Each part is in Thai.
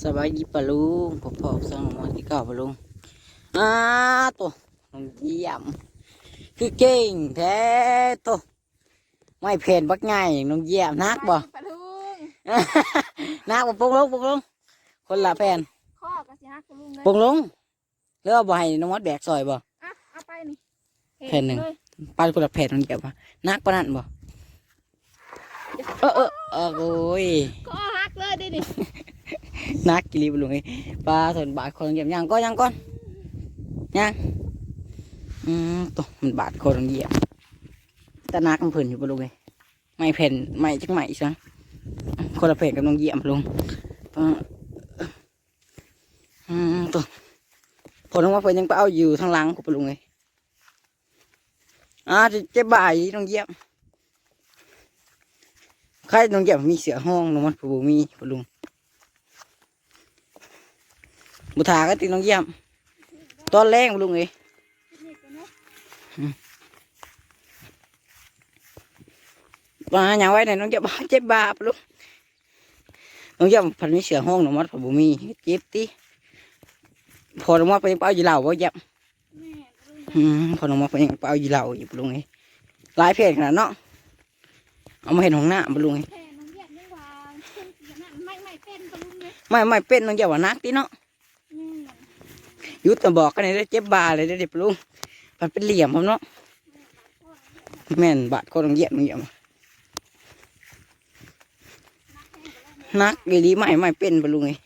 สบายดีปะลุงผมพอสร้างมาที่เก่าปะลุงอ้าตัวน้องเยี่ยม คือเก่งแท้ตัวไม่เพนบักง่ายอย่างน้องเยี่ยมนักบ่ปะลุงนักบ่ปงลงปงลงคนละแฟนข้อก็สิฮักปะลุงเลยปงลงแล้วเอาบ่ให้น้องมดแบกซอยบ่อะเอาไปนี่แผ่นหนึ่งเลยปันคนละแผ่นน้องเยี่ยมบ่นักปะนั่นบ่เออเออเออโอ้ยข้อฮักเลยดิดิ นักกิริบลุงไอ้ปลาส่วนบาทคนเหยียบย่างก็ย่างก่อนย่างอืมตัวมันบาดคนเหยียบแต่นักมันเพิ่นอยู่ปะลุงไอ้ไม่เพ่นไม่จักไม่ซังคนละเพ่นกับน้องเหยียบลุงอืมตัวพอองว่าเพิ่นยังไปเอาอยู่ทางหลังของปะลุงไอ้อ่าจะเจ็บบ่ายน้องเหยียบใครน้องเหยียบมีเสือห้องน้องมันผูมีปะลุง บุทาก็ตีน้องเยี่ยม ตอนแรงลุงเอ้ยนี่กันเนาะมาอย่างไว้ไหนน้องเยี่ยมเจ็บบาปลุงน้องเยี่ยมพันมีเสือห้องหนูมัดผับุมีเจ็บตีพอน้องมาไปยังเป้าอยู่เหล่าว่าเยี่ยมแม่ปะลุงอืมพอน้องมาไปยังเป้าอยู่เหล่าอยู่ลุงเอ้ยหลายเพจขนาดเนาะเอามาเห็นของหน้าปลุงเอ้ยแผ่น้องเยี่ยมยังว่าขึ้นสีนั่นไม่ไม่เป็นปะลุงเลยไม่ไม่เป็นน้องเยี่ยมว่านักตีเนาะแม่ห ยุดมาบอกกันเลยเจ็บบาเลยเด้เด็กลุงมันเป็นเหลี่ยมผมเนาะแม่นบาดคนน้องเยี่ยมน้องเยี่ยมนักดีดีไม่ไม่เป็นปลุงเอ้ย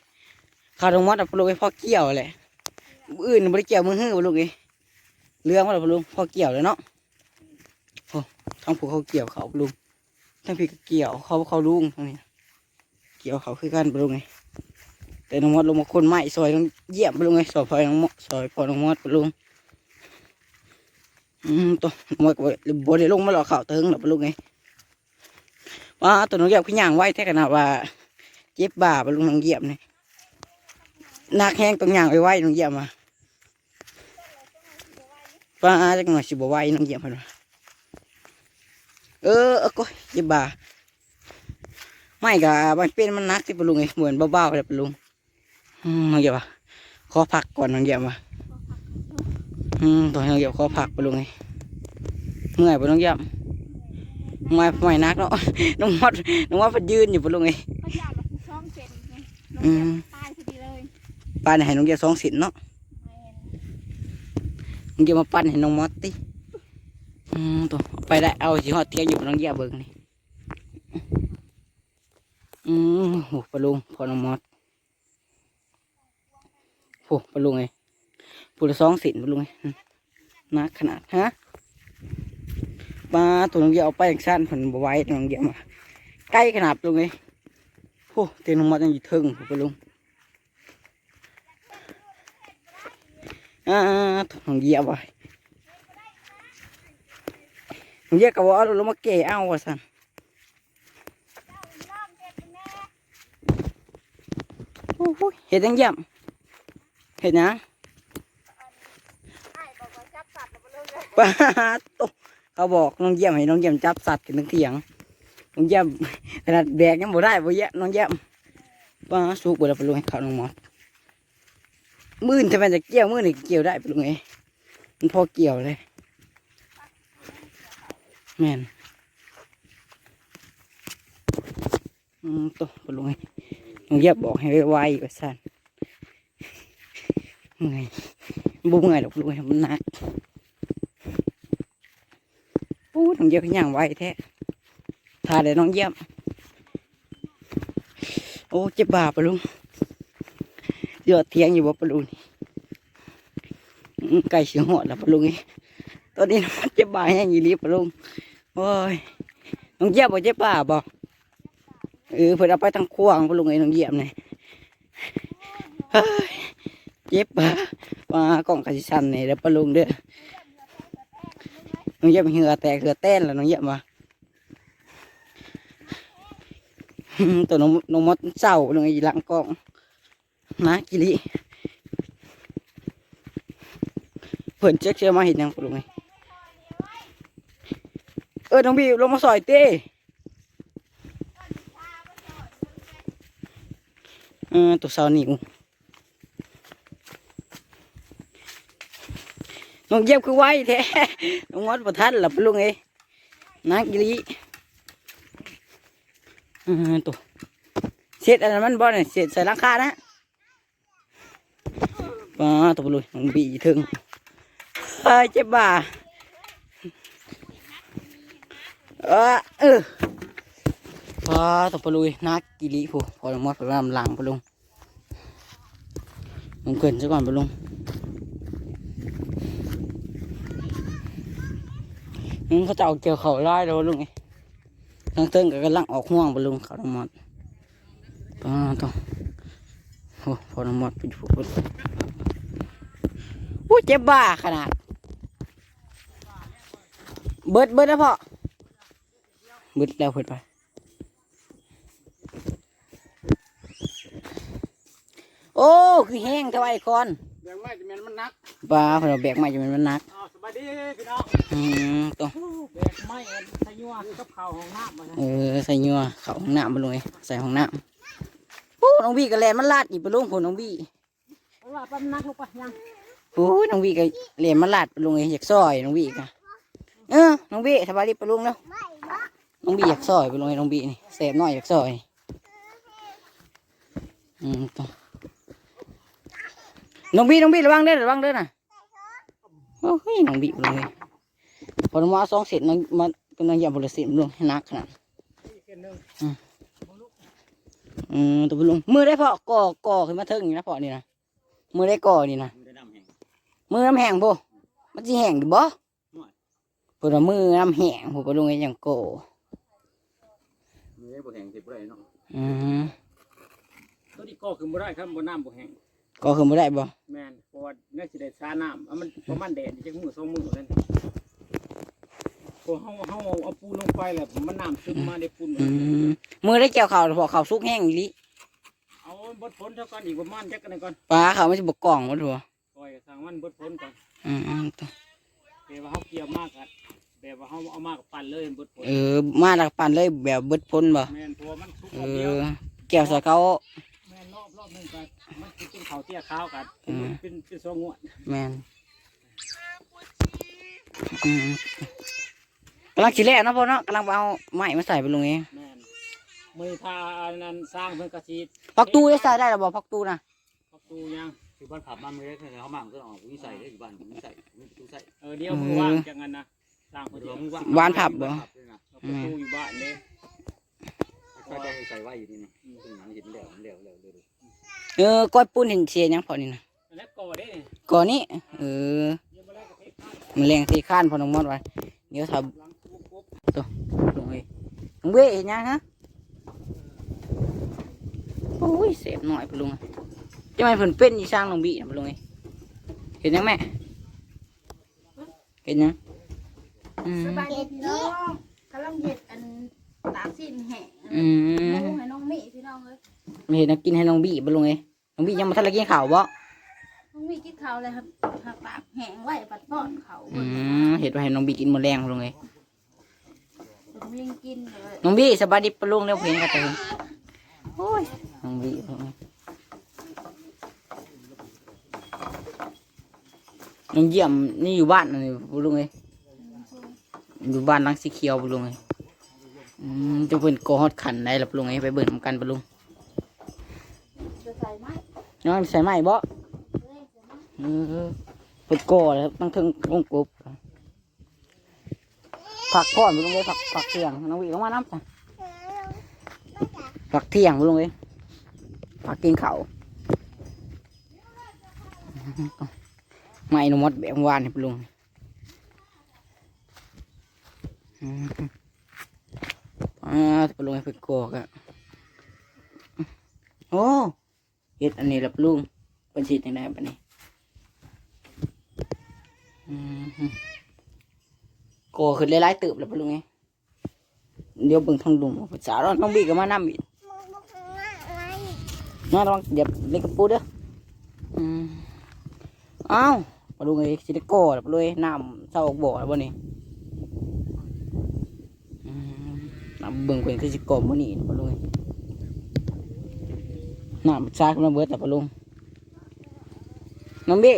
ข้าวตรงมัดปลุกไอ้พ่อเกี่ยวแหละอื่นบริเกี่ยวมือฮื้อปลุกไอ้เรื่องว่าปลุกพ่อเกี่ยวเลยเนาะโอ้ทั้งผูเขาเกี่ยวเขาปลุกทั้งพี่เกี่ยวเขาเขาลุงทั้งนี้เกี่ยวเขาคือกันปลุกไง แต่น้องมดลงมาคนไม้ซอยต้องเยี่ยมไปลุกไงซอยพอน้องมดซอยพอน้องมดปลุกอืมตัวน้องมดก็บ่ได้ลงมาหลอเขาเติงหรอกปลุกไงว่าตัวน้องเยี่ยมขึ้ย่างไว้แท้ขนาดว่าเจ็บบ่าปลุกน้องเยี่ยมนี่นักแห้งตรงย่างไว้ไว้น้องเยี่ยมมาป้าจักหน่อยสิบไหว้น้องเยี่ยมพันว่าเออเออก็ยิบบาไม่กะมันเป็นมันนักที่ปลุงไงเหมือนเบาๆเลยปลุง น้องเยี่ยมว่าขอพักก่อนน้องเยี่ยมว่าอืมตอนน้องเยี่ยมขอพักปะลุงไงเมื่อยปะน้องเยี่ยมเมื่อยไม่นักเนาะน้องวัดน้องวัดเพนยืนอยู่ปะลุงไงเขาอยากมาช่องเป็นไงน้องอืเยี่ยมมตายพอดีเลยป้าเนี่ยให้น้องเยี่ยมสองสินเนาะแม่มึงจะมาปั้นให้น้องมอสติอืมตัวไปได้เอาสิฮอดเทียงอยู่กับน้องเยี่ยเบิ่งนี่อืมโหปลาลุงพอน้องมอส โหปลุงไงปูละสองสินปลุงไงนักขนาดฮะปลาตัวน้องเยี่ยเอาไปอย่างสั้นผลบไหว้น้องเยี่ยมาใกล้ขนาดปลุงไงโหเตียงน้องมอสยังอยู่ถึงปลาลุงอ่าตัวน้องเยี่ยไว้ผมแยกกับว่าเอาลงมาเกะเอาว่าสันโอ้โหเห็ดยังเยี่ยมเห็ดหยังไอ้บอกว่าจับสัตว์ปะลุงเลยป้าดโตเขาบอกน้องเยี่ยมให้น้องเยี่ยมจับสัตว์กันทั้งเถียงน้องเยี่ยมขนาดแบกยังบ่ได้บ่เยี่ยน้องเยี่ยมป้าสูบบ่ได้ไปลงให้เขาน้องหมอดมื่นทำไมจะเกี่ยวมื่นนี่เกี่ยวได้ไปลงไงมันพอเกี่ยวเลยแม่นอืมโตไปลงไงน้องเยี่ยมบอกให้ไวๆว่าสั่น เมื่อยบ่เมื่อยหรอกไปลงไงมันหนักปูน้องเยี่ยมขย่างไวแท้ทาเลยน้องเยี่ยม โอ้เจ็บบาปะลุงเยอดเทียงอยู่บ่ปะลุงไก่เสียงหอดแล้วปะลุงตอนนี้มันเจ็บบาแห้งยีรีปะลุงโอ้ยน้องเยี่ยมบ่เจ็บบ่าบ่เออเพิ่นเอาไปทางควางปะลุงไอ้น้องเยี่ยมนี่ย เจ็บบ่าว่ากล้องกระสิชันนี่แล้วปะลุงเด้อน้องเยี่ยมเหงื่อแตกเหงื่อเต้นแล้วน้องเยี่ยมาตัวน้องน้องมดเศร้าลงไอ้หลังกล้องนะกิริเพิ่นเช็คเชื่อมาเห็นยังปลุงไงเออน้องบีลงมาซอยเต้อออตัวสาหนิว น้องเย็บคือไว้แท้น้องงอดประทัดหลับลุงเอ้นักอีหลีเออตัวเศษอะไรมันบ่เนี่เศษใส่ลังคานะป้าตัวลุยน้องบีถึงเอ้ยเจ็บบ่าเออเออพอตบปลุยนักกิริผู้พอลงมอดไปว่าหลังปลุงลงเกินซะก่อนปลุง อืมเขาจะเอาเกี่ยวเขาไล่แล้วลุงไงทั้งเติ้งก็กำลังออกห่วงปลุงเขาลงหมดปาต้องโอ้พอลงหมดไปอยู่พุ่นโอ้เจ็บบ้าขนาด เบิดเบิดแล้วพ่อเบิดแล้วเพิ่นไปโอ้ คือแห้งเท่าไอ้คอนแบงไม้จะแม่นมันนัก ปลาเพนเอาแบกมาจะมันมันหนักอ้าวสบายดีพี่น้องอืมต้องแบกไม้อันทะยัวกับข้าวของน้ำมาเออใส่ยัวเข้าห้องน้ำมาเลยใส่ห้องน้ำโอ้น้องบีก็แลนมันลาดอีกไปลุงผลน้องบีเอาว่าปั๊มนักลงไปยังโอ้ยน้องบีก็แลนมันลาดไปลุงเอยอยากซอยน้องบีก็เออน้องบีสบายดีไปลุงเนาะน้องบีอยากซอยไปลุงไอ้น้องบีนี่เสพน้อยอยากซอยอืมต้องน้องบีน้องบีระวังเด้อระวังเด้อน่ะ โอ้ยน้องบีไปลุงเอยพอมาสองเสร็จน้องมันเป็นน้องยำผลสิบลุงให้หนักขนาดอีกเกณฑ์หนึ่งอืมตัวลุงมือได้พอก่อก่อขึ้นมาเทิงนี่นะพอนี่นะมือได้ก่อนี่นะได้น้ำแห้งมือน้ำแห้งบ่มันสิแห้งดิบ่ปวดมือน้ำแห้งผมไปลุงไอ้ยังโก่มือบ่แห้งสิบ่ได้เนาะอืมตัวนี้ก็คือบ่ได้ครับบ่น้ำบ่แห้ง ก่อขึ้นมาได้บ่แม่นเพราะว่าน่าสิได้ซาน้ำเอามันประมาณแดดจักมือสองมือนั่นพอเฮาเฮาเอาปูนลงไปแล้วมันน้ำซึมมาได้ปูนอืมมือได้เกี่ยวข่าวพอข่าวสุกแห้งอีหลิเอาบดผลเท่ากันอีกประมาณจักกันก่อนปลาเขาไม่ใช่บกกล่องวะทัวปล่อยทางมันบดผลก่อนอืมอืมตัวแบบว่าเฮาเกี่ยวมากอะแบบว่าเฮาเอามากปั่นเลยบดผลเออมาดักปันเลยแบบเบิดพ้นบ่แม่นเพราะว่ามันสุกเอรอบเดียวอแก้วใส่เขาแม่นร อบรอบหนึงกันมันสิเป็นข้าวเตี้ยขาวกันอืม เป็นเป็นสองงวดแมนอืมกำลังขี้แล่เนาะพ่อเนาะกำลังไปเอาไม้มาใส่ไปลุงเองแม่นมือพาอันนั้นสร้างเพิ่นกระชีพักตู้ได้ใส่ได้หรอบ่พักตู้นะประตูยังคือบ้านผับบ้านเมืองเขามั่งก็ออกวิสัยได้อยู่บ้านวิสัยมีประตูใส่เออเดี๋ยวมือว่างจังงั้นนะสร้างเพิ่นเดียวบ้านผับบ่เอาประตูอยู่บ้านเด้ก็จะใส่ไว้อยู่นี่นะซึ่งหนังเห็นแล้วเห็นแล้วแล้วเลย เออก้อยปุ้นเห็นเชียยังพอนี่นะอันนั้นก่อเด้นี่ก่อนนี้เออเดี๋ยวมาแล้วก็เทข้าวมันแรงตีข้านพอน้องมอดไว้เดี๋ยวทหลังปุ๊บปุ๊บำลงเอ้ยน้องเบ้เห็นยังฮะโอ้ยเสียบหน่อยไปลุงจะไม่เพิ่นเป็นอีสร้างน้องบีนะไปลุงเอ้ยเห็นยังแม่เห็นยังอืมสบายดีพี่น้องกำลังเห็ดอัน ตากสิ้นแห้งอืมน้องให้น้องมิพี่น้องเลยไม่เห็นนักกินให้น้องบีไปลุงเอ้ยน้องบียังมาทันละกินข้าวบ่น้องมิกินข้าวเลยครับหักตากแห้งไว้ปัดป้อนเขาอืมเห็นว่าให้น้องบีกินหมดแรงไปลุงเอ้ยผมยังกินเลยน้องบีสบายดีปะลุงเร็วเพลงกันเถอะโอ้ยน้องบีเพิ่นน้องเยี่ยมนี่อยู่บ้านนี่ปะลุงเอ้ยอยู่บ้านหลังสีเขียวปะลุงเอ้ยอืม จะเป็นโกอฮอดขันได้ละปะลุงเอ้ยไปเบิ่งนำกันปะลุงจะใส่ไหมน้องใส่ไม้บ่เลยใส่ไหมเออเป็นโกอแล้วตั้งถึงวงกบผักก่อนปะลุงเอ้ยผักผักเที่ยงน้องบีลงมาน้ำจ้ะผักเที่ยงปะลุงเอ้ยผักกินข้าวไม่นมดแบบวานนี่ปะลุงอืม อ่าปลุงให้เพิ่นกอกอะโอ้เฮ็ดอันนี้ละปะลุงเป็นชีดยังไงปะนี่อืมกอขึ้นหลายๆตืบแล้วปะลุงไงเดี๋ยวเบิ่งทางลุงภาษาเราต้องบีกับมาน้ำอีกน่าระวังเดี๋ยวเล็กกระปูเด้ออืมอ้าวมาดูไงสิได้กอแล้วเลยน้ำเศร้าบ่อแล้วบ่นี่อืมน้ำ เบิ่งเป็นคือสิก่อมื้อนี้มาดูไงน้ำซาขึ้นมาเบิดแต่ปะลุงน้องบี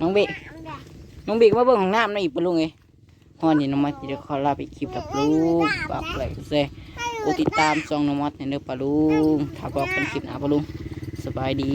น้องบีน้องบีก็มาเบิ่งของน้ำนะอีกปะลุงเอ้ฮอนนี่น้องมัดจะขอลาไปคลิปแล้วปลุงฝากไลค์กดแชร์กดติดตามช่องน้องมัดในเด้อปะลุงถ้าบอกกันคลิปน้าปะลุงสบายดี